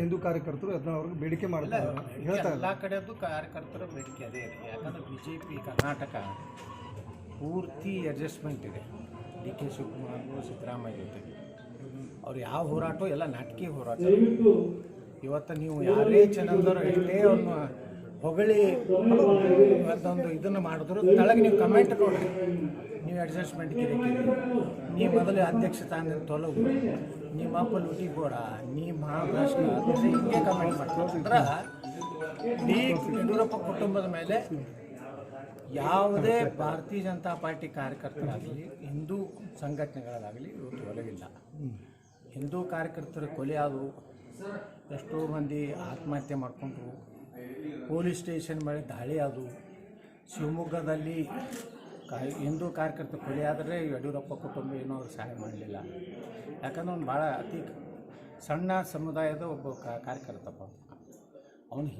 ಹಿಂದೂ ಕಾರ್ಯಕರ್ತರು ಯತ್ನಾಳ್ ಬೇಡಿಕೆ ಮಾಡ್ತಾರೆ ಹೇಳ್ತಾರೆ ಎಲ್ಲ ಕಡೆಯದ್ದು ಕಾರ್ಯಕರ್ತರ ಬೇಡಿಕೆ ಅದೇ ಇದೆ. ಯಾಕಂದ್ರೆ ಬಿ ಜೆ ಪಿ ಕರ್ನಾಟಕ ಪೂರ್ತಿ ಅಡ್ಜಸ್ಟ್ಮೆಂಟ್ ಇದೆ. ಡಿ ಕೆ ಶಿವಕುಮಾರ್ ಸಿದ್ದರಾಮಯ್ಯ ಜೊತೆಗೆ ಅವ್ರು ಯಾವ ಹೋರಾಟ ಎಲ್ಲ ನಾಟಕೀಯ ಹೋರಾಟ. ಇವತ್ತು ನೀವು ಯಾರೇ ಚೆನ್ನಾಗಿದ್ರು ಎಷ್ಟೇ ಅವ್ರನ್ನ ಹೊಗಳಿ ಅದೊಂದು ಇದನ್ನು ಮಾಡಿದ್ರು. ತಳಗೆ ನೀವು ಕಮೆಂಟ್ ನೋಡ್ರಿ ನೀವು ಅಡ್ಜಸ್ಟ್ಮೆಂಟ್ ಕಿರಿಕಿರಿ. ನೀ ಮೊದಲು ಅಧ್ಯಕ್ಷ ಸ್ಥಾನದಿಂದ ತೊಲಗು. ನಿಮ್ಮ ಅಪ್ಪ ಲುಟಿ ಗೋಡ ನೀ ಮಹಾಭ್ರಷ್ಟ ಹಿಂಗೆ ಕಮೆಂಟ್ ಮಾಡ್ತಾರೆ ಯಡಿಯೂರಪ್ಪ ಕುಟುಂಬದ ಮೇಲೆ ಯಾವುದೇ ಭಾರತೀಯ ಜನತಾ ಪಾರ್ಟಿ ಕಾರ್ಯಕರ್ತರಾಗಲಿ, ಹಿಂದೂ ಸಂಘಟನೆಗಳಾಗಲಿ ಇವತ್ತು ಒಲವಿಲ್ಲ ಹಿಂದೂ ಕಾರ್ಯಕರ್ತರ ಕೊಲೆ ಆದವು. ಎಷ್ಟೋ ಮಂದಿ ಆತ್ಮಹತ್ಯೆ ಮಾಡಿಕೊಂಡ್ರು. ಪೊಲೀಸ್ ಸ್ಟೇಷನ್ ಮೇಲೆ ದಾಳಿ ಆದವು. ಶಿವಮೊಗ್ಗದಲ್ಲಿ ಹಿಂದೂ ಕಾರ್ಯಕರ್ತ ಕೊಲೆ ಆದರೆ ಯಡಿಯೂರಪ್ಪ ಕುಟುಂಬ ಏನೂ ಅವ್ರು ಸಹಾಯ ಮಾಡಲಿಲ್ಲ. ಯಾಕಂದ್ರೆ ಅವ್ನು ಭಾಳ ಅತಿ ಸಣ್ಣ ಸಮುದಾಯದ ಒಬ್ಬ ಕಾರ್ಯಕರ್ತಪ್ಪ ಅವನು.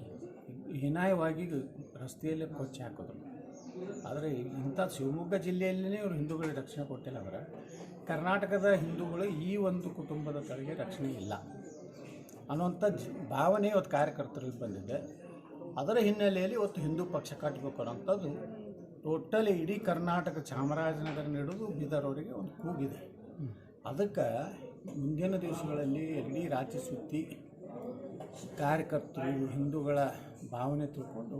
ಹೀನಾಯವಾಗಿ ರಸ್ತೆಯಲ್ಲೇ ಕೊಚ್ಚಿ ಹಾಕಿದ್ರು. ಆದರೆ ಇಂಥ ಶಿವಮೊಗ್ಗ ಜಿಲ್ಲೆಯಲ್ಲೇ ಇವರು ಹಿಂದೂಗಳಿಗೆ ರಕ್ಷಣೆ ಕೊಟ್ಟಿಲ್ಲ ಅವರ ಕರ್ನಾಟಕದ ಹಿಂದೂಗಳು ಈ ಒಂದು ಕುಟುಂಬದ ಕಡೆಗೆ ರಕ್ಷಣೆ ಇಲ್ಲ ಅನ್ನುವಂಥ ಭಾವನೆ ಇವತ್ತು ಕಾರ್ಯಕರ್ತರಿಗೆ ಬಂದಿದೆ. ಅದರ ಹಿನ್ನೆಲೆಯಲ್ಲಿ ಇವತ್ತು ಹಿಂದೂ ಪಕ್ಷ ಕಟ್ಟಬೇಕು ಅನ್ನೋಂಥದ್ದು ಟೋಟಲಿ ಇಡೀ ಕರ್ನಾಟಕ ಚಾಮರಾಜನಗರ ನೀಡೋದು ಬೀದರ್ ಅವರಿಗೆ ಒಂದು ಕೂಗಿದೆ. ಅದಕ್ಕೆ ಮುಂದಿನ ದಿವಸಗಳಲ್ಲಿ ಇಡೀ ರಾಜ್ಯ ಸುತ್ತಿ ಕಾರ್ಯಕರ್ತರು ಹಿಂದೂಗಳ ಭಾವನೆ ತಿಳ್ಕೊಂಡು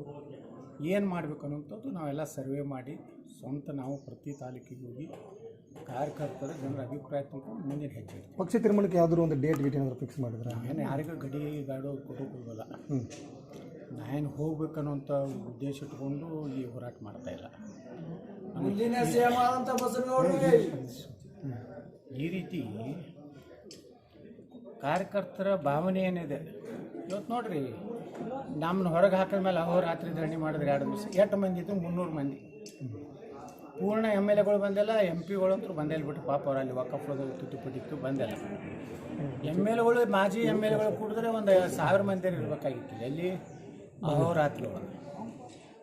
ಏನು ಮಾಡಬೇಕು ಅನ್ನೋಂಥದ್ದು ನಾವೆಲ್ಲ ಸರ್ವೆ ಮಾಡಿ ಸ್ವಂತ ನಾವು ಪ್ರತಿ ತಾಲೂಕಿಗೆ ಹೋಗಿ ಕಾರ್ಯಕರ್ತರ ಜನರ ಅಭಿಪ್ರಾಯ ತಿಳ್ಕೊಂಡು ಮುಂದಿನ ಹೆಜ್ಜೆ ಪಕ್ಷ ತೀರ್ಮಾನಕ್ಕೆ ಯಾವ್ದಾದ್ರು ಒಂದು ಡೇಟ್ ಗೀಟ್ ಏನಾದರೂ ಫಿಕ್ಸ್ ಮಾಡಿದ್ರೆ? ಏನು ಯಾರಿಗೂ ಗಡಿ ಗಾಡು ಕೊಟ್ಟು ಹೋಗಲ್ಲ. ಹ್ಞೂ ನಾನು ಹೋಗ್ಬೇಕನ್ನುವಂಥ ಉದ್ದೇಶ ಇಟ್ಕೊಂಡು ಈ ಹೋರಾಟ ಮಾಡ್ತಾ ಇಲ್ಲ. ಈ ರೀತಿ ಕಾರ್ಯಕರ್ತರ ಭಾವನೆ ಏನಿದೆ? ಇವತ್ತು ನೋಡ್ರಿ ನಮ್ಮನ್ನ ಹೊರಗೆ ಹಾಕಿದ ಹಾಕಿದ್ಮೇಲೆ ರಾತ್ರಿ ಧರಣಿ ಮಾಡಿದ್ರೆ ಎರಡು ದಿವಸ ಎಷ್ಟು ಮಂದಿ ಇದ್ದು ಮುನ್ನೂರು ಮಂದಿ. ಪೂರ್ಣ ಎಂ ಎಲ್ ಎಗಳು ಬಂದಿಲ್ಲ ಎಂ ಅಂತೂ ಬಂದೇ ಬಿಟ್ಟು ಪಾಪ ಅವ್ರು ಅಲ್ಲಿ ವಕಫದ ತುಟಿಪುಟಿತ್ತು ಬಂದಿಲ್ಲ ಎಂ ಎಲ್ ಎಗಳು ಮಾಜಿ ಎಂ ಎಲ್ ಎಗಳು ಕೂಡಿದ್ರೆ ಒಂದು ಸಾವಿರ ಮಂದಿ ಇರಬೇಕಾಗಿತ್ತು. ಎಲ್ಲಿ? ಒಳಗೆ.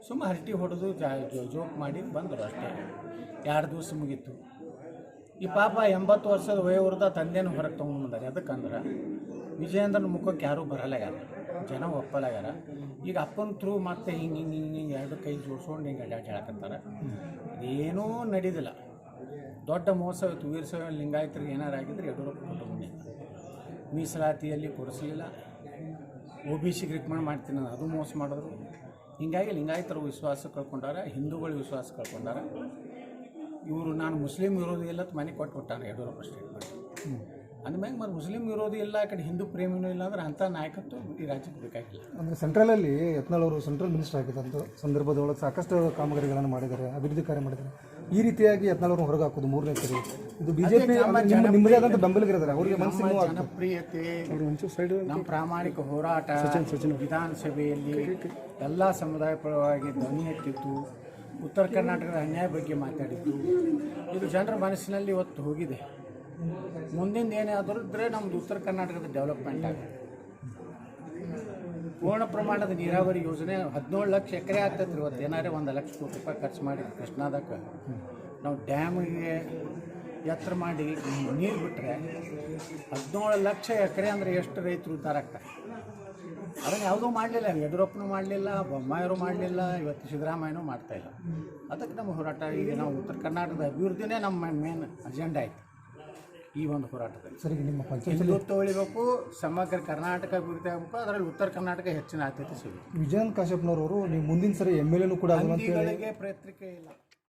ಸುಮ್ಮ ಹರಟಿ ಹೊಡೆದು ಜೋಕ್ ಮಾಡಿ ಬಂದರು ಅಷ್ಟೇ. ಎರಡು ದಿವಸ ಮುಗೀತು. ಈ ಪಾಪ ಎಂಬತ್ತು ವರ್ಷದ ವಯೋವೃದ್ಧ ತಂದೆನೂ ಹೊರಗೆ ತೊಗೊಂಡ್ಬಂದಾರೆ ಅದಕ್ಕಂದ್ರೆ ವಿಜಯೇಂದ್ರನ ಮುಖಕ್ಕೆ ಯಾರೂ ಬರಲಾಗ್ಯಾರ ಜನ ಒಪ್ಪಲಾಗ್ಯಾರ ಈಗ ಅಪ್ಪನ ಥ್ರೂ ಮತ್ತೆ ಹಿಂಗೆ ಹಿಂಗೆ ಹಿಂಗೆ ಹಿಂಗೆ ಎರಡು ಕೈ ಜೋಡ್ಸ್ಕೊಂಡು ಹಿಂಗೆ ಅಡ್ಡಾಡಿ ಹೇಳಕಂತಾರೆ ಏನೂ ನಡೀದಿಲ್ಲ. ದೊಡ್ಡ ಮೋಸ ವೀರಶೈವ ಲಿಂಗಾಯತರಿಗೆ ಏನಾರು ಆಗಿದ್ರೆ ಯಡಿಯೂರಪ್ಪ ಕುಟುಂಬದಿಂದ ಮೀಸಲಾತಿಯಲ್ಲಿ ಕೊಡಿಸಲಿಲ್ಲ. ಒ ಬಿ ಸಿ ರಿಕಮೆಂಡ್ ಮಾಡ್ತೀನಿ ಅದು ಮೋಸ ಮಾಡಿದ್ರು. ಹೀಗಾಗಿ ಲಿಂಗಾಯತರು ವಿಶ್ವಾಸ ಕಳ್ಕೊಂಡಾರೆ, ಹಿಂದೂಗಳು ವಿಶ್ವಾಸ ಕಳ್ಕೊಂಡಾರೆ. ಇವರು ನಾನು ಮುಸ್ಲಿಂ ವಿರೋಧಿ ಇಲ್ಲ ಮನೆ ಕೊಟ್ಟು ಕೊಟ್ಟಾನೆ ಯಡಿಯೂರಪ್ಪ ಸ್ಟೇಟ್ಮೆಂಟ್ ಅಂದಮ್ಯಾಗ ಮತ್ತು ಮುಸ್ಲಿಂ ವಿರೋಧಿ ಇಲ್ಲ, ಆ ಕಡೆ ಹಿಂದೂ ಪ್ರೇಮಿನೂ ಇಲ್ಲ ಅಂದ್ರೆ ಅಂಥ ನಾಯಕತ್ವ ಈ ರಾಜ್ಯಕ್ಕೆ ಬೇಕಾಗಿಲ್ಲ. ಅಂದರೆ ಸೆಂಟ್ರಲಲ್ಲಿ ಯತ್ನಾಳ್ ಅವರು ಸೆಂಟ್ರಲ್ ಮಿನಿಸ್ಟರ್ ಆಗಿದ್ದಂಥ ಸಂದರ್ಭದೊಳಗೆ ಸಾಕಷ್ಟು ಕಾಮಗಾರಿಗಳನ್ನು ಮಾಡಿದ್ದಾರೆ, ಅಭಿವೃದ್ಧಿ ಕಾರ್ಯ ಮಾಡಿದ್ದಾರೆ. ಈ ರೀತಿಯಾಗಿ ಯತ್ನಾಳವ್ರನ್ನ ಹೊರಗೆ ಹಾಕೋದು ಮೂರನೇ ಸರಿ. ಇದು ಬಿಜೆಪಿ ನಿಮ್ಮದೇ ಆದಂತ ಬೆಂಬಲಿಗರಿದ್ದಾರೆ. ಅವರಿಗೆ ಮನಸ್ಸು ಜನಪ್ರಿಯತೆ ನಮ್ಮ ಪ್ರಾಮಾಣಿಕ ಹೋರಾಟ ವಿಧಾನಸಭೆಯಲ್ಲಿ ಎಲ್ಲ ಸಮುದಾಯ ಪರವಾಗಿ ಧ್ವನಿ ಎತ್ತಿತ್ತು. ಉತ್ತರ ಕರ್ನಾಟಕದ ಅನ್ಯಾಯ ಬಗ್ಗೆ ಮಾತಾಡಿದ್ದು ಇದು ಜನರ ಮನಸ್ಸಿನಲ್ಲಿ ಇವತ್ತು ಹೋಗಿದೆ. ಮುಂದಿನ ಏನಾದ್ರು ಇದ್ರೆ ನಮ್ದು ಉತ್ತರ ಕರ್ನಾಟಕದ ಡೆವಲಪ್ಮೆಂಟ್ ಆಗುತ್ತೆ. ಪೂರ್ಣ ಪ್ರಮಾಣದ ನೀರಾವರಿ ಯೋಜನೆ ಹದಿನೇಳು ಲಕ್ಷ ಎಕರೆ ಆಗ್ತೈತೆ ಇವತ್ತು. ಏನಾರೇ ಒಂದು ಲಕ್ಷ ಕೋಟಿ ರೂಪಾಯಿ ಖರ್ಚು ಮಾಡಿ ಕೃಷ್ಣಾದಕ್ಕ ನಾವು ಡ್ಯಾಮಿಗೆ ಎತ್ತರ ಮಾಡಿ ನೀರು ಬಿಟ್ಟರೆ ಹದಿನೇಳು ಲಕ್ಷ ಎಕರೆ ಅಂದರೆ ಎಷ್ಟು ರೈತರು ಉದ್ಧಾರ ಆಗ್ತಾರೆ ಅದನ್ನು ಯಾವುದೂ ಮಾಡಲಿಲ್ಲ, ಯಡಿಯೂರಪ್ಪನೂ ಮಾಡಲಿಲ್ಲ ಬೊಮ್ಮಾಯರು ಮಾಡಲಿಲ್ಲ, ಇವತ್ತು ಸಿದ್ದರಾಮಯ್ಯನೂ ಮಾಡ್ತಾಯಿಲ್ಲ ಅದಕ್ಕೆ ನಮ್ಮ ಹೋರಾಟ, ಈಗ ನಾವು ಉತ್ತರ ಕರ್ನಾಟಕದ ಅಭಿವೃದ್ಧಿನೇ ನಮ್ಮ ಮೇನ್ ಅಜೆಂಡಾ ಆಯಿತು. ಈ ಒಂದು ಹೋರಾಟದಲ್ಲಿ. ಸರಿ ನಿಮ್ಮ ಪಂಚಾಯತ್ ಹಿಂದುತ್ವ ಉಳಿಬೇಕು ಸಮಗ್ರ ಕರ್ನಾಟಕ ಅಭಿವೃದ್ಧಿ ಆಗಬೇಕು ಅದರಲ್ಲಿ ಉತ್ತರ ಕರ್ನಾಟಕ ಹೆಚ್ಚಿನ ಆದ್ಯತೆ ಸಿಗುತ್ತೆ. ವಿಜಯನ್ ಕಾಶ್ಯಪ್ನವರು ನೀವು ಮುಂದಿನ ಸರಿ ಎಂ ಎಲ್ ಎನೂ ಕೂಡ ಪ್ರಯತ್ನಕ್ಕೆ ಇಲ್ಲ.